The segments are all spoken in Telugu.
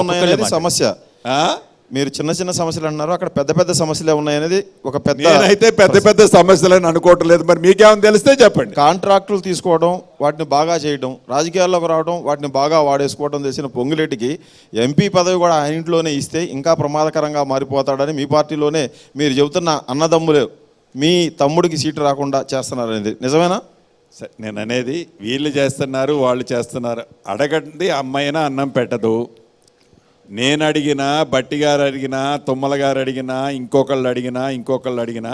ఉన్నాయనేది సమస్య. ఆ? మీరు చిన్న చిన్న సమస్యలు అన్నారు అక్కడ పెద్ద పెద్ద సమస్యలు ఉన్నాయనేది ఒక పెద్ద నేనైతే పెద్ద పెద్ద సమస్యలని అనుకోవటం లేదు. మరి మీకేమైనా తెలిస్తే చెప్పండి. కాంట్రాక్టులు తీసుకోవడం వాటిని బాగా చేయడం రాజకీయాల్లోకి రావడం వాటిని బాగా వాడేసుకోవడం తెలిసిన పొంగులేటికి ఎంపీ పదవి కూడా ఆయన ఇంట్లోనే ఇస్తే ఇంకా ప్రమాదకరంగా మారిపోతాడని మీ పార్టీలోనే మీరు చెబుతున్న అన్నదమ్ములు మీ తమ్ముడికి సీటు రాకుండా చేస్తున్నారనేది. నిజమేనా? సరే, నేను అనేది వీళ్ళు చేస్తున్నారు వాళ్ళు చేస్తున్నారు. అడగండి అమ్మాయినా అన్నం పెట్టదు. నేను అడిగినా బట్టి గారు అడిగినా తుమ్మల గారు అడిగినా ఇంకొకళ్ళు అడిగినా ఇంకొకళ్ళు అడిగినా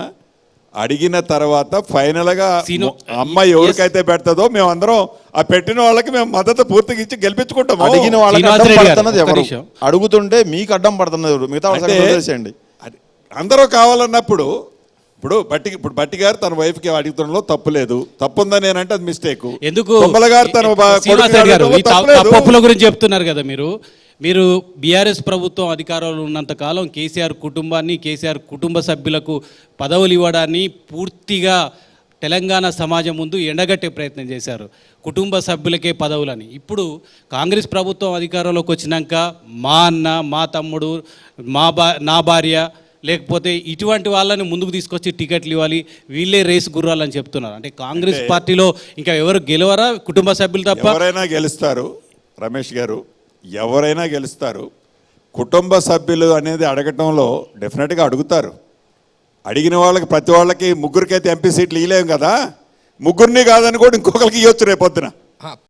అడిగిన తర్వాత ఫైనల్గా అమ్మాయి ఎవరికైతే పెడతదో మేము అందరం ఆ పెట్టిన వాళ్ళకి మేము మద్దతు పూర్తిగా ఇచ్చి గెలిపించుకుంటాము. అడిగిన వాళ్ళకి అడ్డం పడుతున్నది ఎవరు. అడుగుతుంటే మీకు అడ్డం పడుతున్నది ఎవరు? మిగతా వాళ్ళ సంగతి అంటే వదిలేసేయండి. అది అందరూ కావాలన్నప్పుడు ఇప్పుడు బట్టి ఇప్పుడు బట్టి గారు తన వైఫ్కి అడుగుతుండలో తప్పు లేదు. తప్పు ఉందని నేనంటే అది మిస్టేక్. ఎందుకు? గారు తన గురించి చెప్తున్నారు కదా మీరు. మీరు బీఆర్ఎస్ ప్రభుత్వం అధికారంలో ఉన్నంత కాలం కేసీఆర్ కుటుంబాన్ని కేసీఆర్ కుటుంబ సభ్యులకు పదవులు ఇవ్వడాన్ని పూర్తిగా తెలంగాణ సమాజం ముందు ఎండగట్టే ప్రయత్నం చేశారు. కుటుంబ సభ్యులకే పదవులని. ఇప్పుడు కాంగ్రెస్ ప్రభుత్వం అధికారంలోకి వచ్చినాక మా అన్న మా తమ్ముడు మా బా నా భార్య లేకపోతే ఇటువంటి వాళ్ళని ముందుకు తీసుకొచ్చి టికెట్లు ఇవ్వాలి. వీళ్ళే రేసు గుర్రాలని చెప్తున్నారు. అంటే కాంగ్రెస్ పార్టీలో ఇంకా ఎవరు గెలవరా కుటుంబ సభ్యులు తప్ప? ఎవరైనా గెలుస్తారు రమేష్ గారు. ఎవరైనా గెలుస్తారు. కుటుంబ సభ్యులు అనేది అడగటంలో డెఫినెట్గా అడుగుతారు. అడిగిన వాళ్ళకి ప్రతి వాళ్ళకి ముగ్గురికైతే ఎంపీ సీట్లు ఇవ్వలేము కదా? ముగ్గురిని కాదని కూడా ఇంకొకరికి ఇవ్వచ్చు రేపొద్దున.